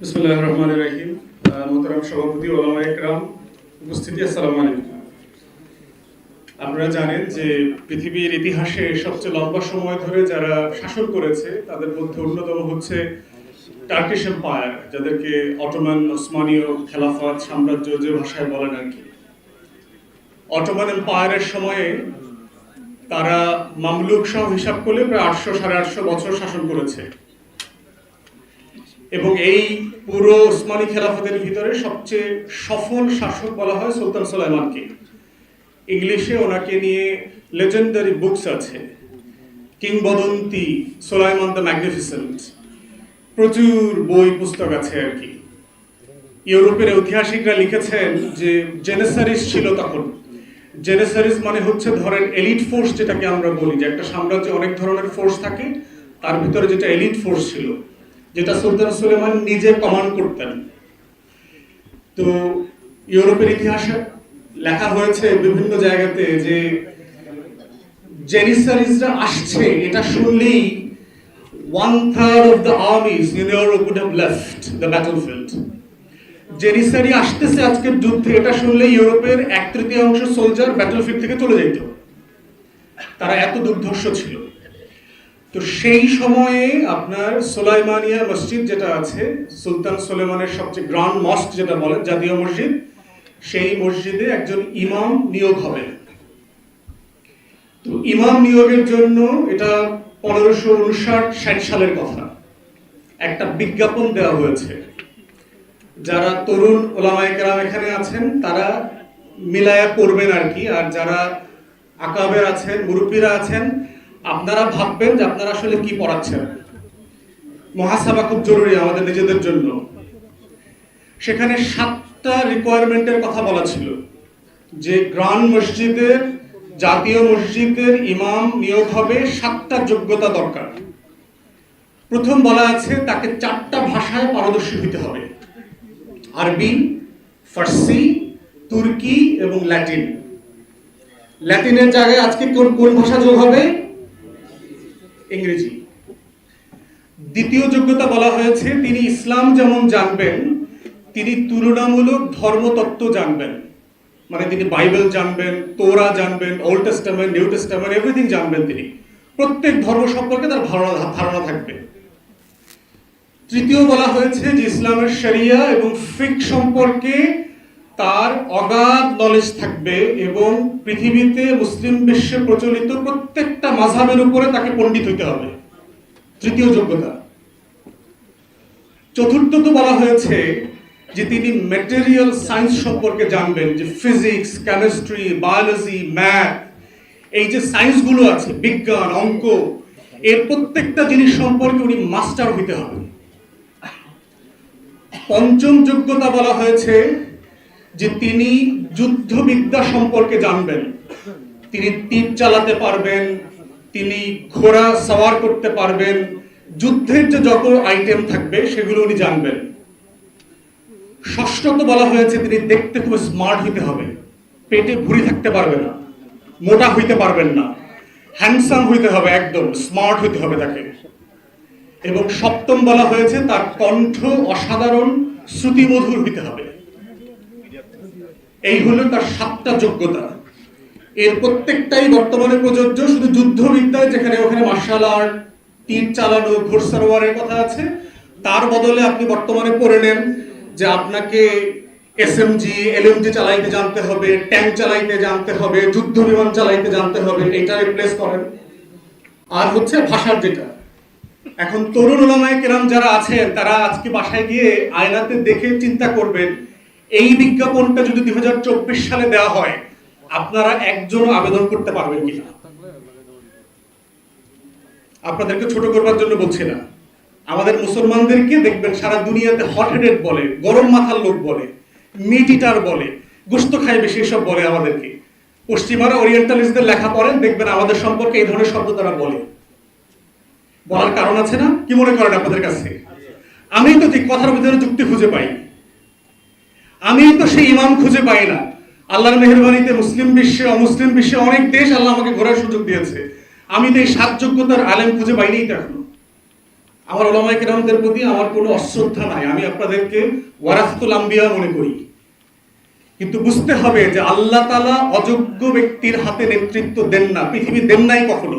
বিসমুল্লাহ সভাপতি ওলামা একরাম, উপস্থিতি, আসসালামু জানেন যে পৃথিবীর ইতিহাসে সবচেয়ে লম্বা সময় ধরে যারা শাসন করেছে, তাদের মধ্যে অন্যতম হচ্ছে টার্কিশ এম্পায়ার যাদেরকে অটোমান, ওসমানীয় খেলাফত, সাম্রাজ্য যে ভাষায় বলেন আর কি। অটোমান এম্পায়ারের সময়ে তারা মামলুক সহ হিসাব করলে প্রায় আটশো সাড়ে আটশো বছর শাসন করেছে। এবং এই পুরো ওসমানী খেলাফতের ভিতরে সবচেয়ে সফল শাসক বলা হয় সুলতান সুলাইমানকে। ইংলিশে ওনাকে নিয়ে লেজেন্ডারি বুকস আছে। কিংবদন্তি সোলাইমান দ্য ম্যাগনিফিসেন্ট। প্রচুর বই, পুস্তক আছে আর কি। ইউরোপের ঐতিহাসিকরা লিখেছেন যে জেনেসারিস ছিল তখন। জেনেসারিস মানে হচ্ছে ধরেন এলিট ফোর্স যেটাকে আমরা বলি, যে একটা সাম্রাজ্যে অনেক ধরনের ফোর্স থাকে, তার ভিতরে যেটা এলিট ফোর্স ছিল। যেটা সুলতান সুলেমান নিজে কমান্ড করতেন। তো ইউরোপের ইতিহাসে লেখা হয়েছে বিভিন্ন জায়গাতে যে জেনিসারিজরা আসছে, এটা শুনলেই one third of the armies in Europe would have left the battlefield janissary আসতেছে আজকের যুদ্ধে, এটা শুনলেই ইউরোপের এক তৃতীয়াংশ সোলজার ব্যাটলফিল্ড থেকে চলে যেত তারা এত দুর্ধর্ষ ছিল। তো সেই সময়ে আপনার সোলাইমানিয়া মসজিদ যেটা আছে, সুলতান সোলেমানের সবচেয়ে গ্রান্ড মস্ক যেটা বলেন জাতীয় মসজিদ, সেই মসজিদে একজন ইমাম নিয়োগ হবে। তো ইমাম নিয়োগের জন্য এটা পনেরোশো উনষাট ষাট সালের কথা। একটা বিজ্ঞাপন দেওয়া হয়েছে। যারা তরুণ ওলামাইকেরাম এখানে আছেন, তারা মিলায়া করবেন আর কি, আর যারা আকাবের আছেন, মুরব্বীরা আছেন আপনারা ভাববেন যে আপনারা আসলে কি পড়াচ্ছেন। মহাসাবা খুব জরুরি আমাদের নিজেদের জন্য। সেখানে সাতটা রিকোয়ারমেন্টের কথা বলা ছিল। যে গ্রান্ড মসজিদের, জাতীয় মসজিদের ইমাম নিয়োগ হবে, সাতটা যোগ্যতা দরকার। প্রথম বলা আছে, তাকে চারটা ভাষায় পারদর্শী হতে হবে। আরবি, ফার্সি, তুর্কি এবং ল্যাটিন। ল্যাটিনের জায়গায় আজকে কোন কোন ভাষা যোগ হবে? ইংরেজি। দ্বিতীয় যোগ্যতা বলা হয়েছে, তিনি ইসলাম যেমন জানবেন, তিনি তুলনামূলক ধর্মতত্ত্ব জানবেন। মানে তিনি বাইবেল জানবেন, তোরা জানবেন, old testament, new testament, everything জানবেন তিনি। প্রত্যেক ধর্ম সম্পর্কে তার ধারণা ধারণা থাকবে। তৃতীয় বলা হয়েছে যে ইসলামের শরিয়া এবং ফিক সম্পর্কে তার অগাধ নলেজ থাকবে এবং পৃথিবীতে মুসলিম বিশ্বে প্রচলিত প্রত্যেকটা মাঝাবের উপরে তাকে পণ্ডিত হইতে হবে। তৃতীয় যোগ্যতা। চতুর্থ তো বলা হয়েছে যে তিনি ম্যাটেরিয়াল সায়েন্স সম্পর্কে জানবেন, যে ফিজিক্স কেমিস্ট্রি বায়োলজি ম্যাথ এই যে সায়েন্সগুলো আছে, বিজ্ঞান, অঙ্ক, এর প্রত্যেকটা জিনিস সম্পর্কে উনি মাস্টার হইতে হবে। পঞ্চম যোগ্যতা বলা হয়েছে যে তিনি যুদ্ধবিদ্যা সম্পর্কে জানবেন। তিনি তীর চালাতে পারবেন, তিনি ঘোড়া সওয়ার করতে পারবেন, যুদ্ধের যে যত আইটেম থাকবে সেগুলো উনি জানবেন। ষষ্ঠত বলা হয়েছে তিনি দেখতে খুব স্মার্ট হইতে হবে। পেটে ভুঁড়ি থাকতে পারবে না, মোটা হইতে পারবেন না। হ্যান্ডসাম হইতে হবে একদম স্মার্ট হইতে হবে তাকে। এবং সপ্তম বলা হয়েছে তার কণ্ঠ অসাধারণ, শ্রুতিমধুর হইতে হবে। এই হলো তার সাতটা যোগ্যতা। এর প্রত্যেকটাই বর্তমানে প্রযোজ্য, শুধু যুদ্ধবিদ্যায় যেখানে ওখানে মার্শাল আর্ট তীর চালানো ঘোড়সারোয়ারের কথা আছে, তার বদলে আপনি বর্তমানে পড়ে নেন যে আপনাকে এসএমজি এলএমজি চালাইতে জানতে হবে ট্যাঙ্ক চালাইতে জানতে হবে, যুদ্ধ বিমান চালাইতে জানতে হবে, এটা রিপ্লেস করেন। আর হচ্ছে ভাষার যেটা। এখন তরুণ ওলামায় কেরাম যারা আছেন, তারা আজকে বাসায় গিয়ে আয়নাতে দেখে চিন্তা করবেন এই বিজ্ঞাপনটা যদি দুই হাজার চব্বিশ সালে দেওয়া হয়, আপনারা একজনও আবেদন করতে পারবেন কিনা? আপনাদেরকে ছোট করবার জন্য বলছি না। আমাদের মুসলমানদেরকে দেখবেন সারা দুনিয়াতে হট হেডেড বলে, গরম মাথার লোক বলে মিট ইটার বলে, গোস্ত খায় বেশি এসব বলে আমাদেরকে। পশ্চিমারা ওরিয়েন্টালিস্টদের লেখা পড়েন, দেখবেন আমাদের সম্পর্কে এই ধরনের শব্দ তারা বলে। বলার কারণ আছে না? কি মনে করেন আপনাদের কাছে? আমি তো ঠিক কথার ভিতরে যুক্তি খুঁজে পাই আমি তো সেই ইমাম খুঁজে পাই না। আল্লাহর মেহরবানিতে মুসলিম বিশ্বে, অমুসলিম বিশ্বে অনেক দেশ আল্লাহ আমাকে ঘোরার সুযোগ দিয়েছে। আমি তো এই সাত যোগ্যতার আলেম খুঁজে পাইনি তো এখনও। আমার ওলামাই কেরামদের প্রতি আমার কোনো অশ্রদ্ধা নাই। আমি আপনাদেরকে ওয়ারাসতুল আম্বিয়া মনে করি। কিন্তু বুঝতে হবে যে আল্লাহ তালা অযোগ্য ব্যক্তির হাতে নেতৃত্ব দেন না। পৃথিবী দেন নাই কখনো।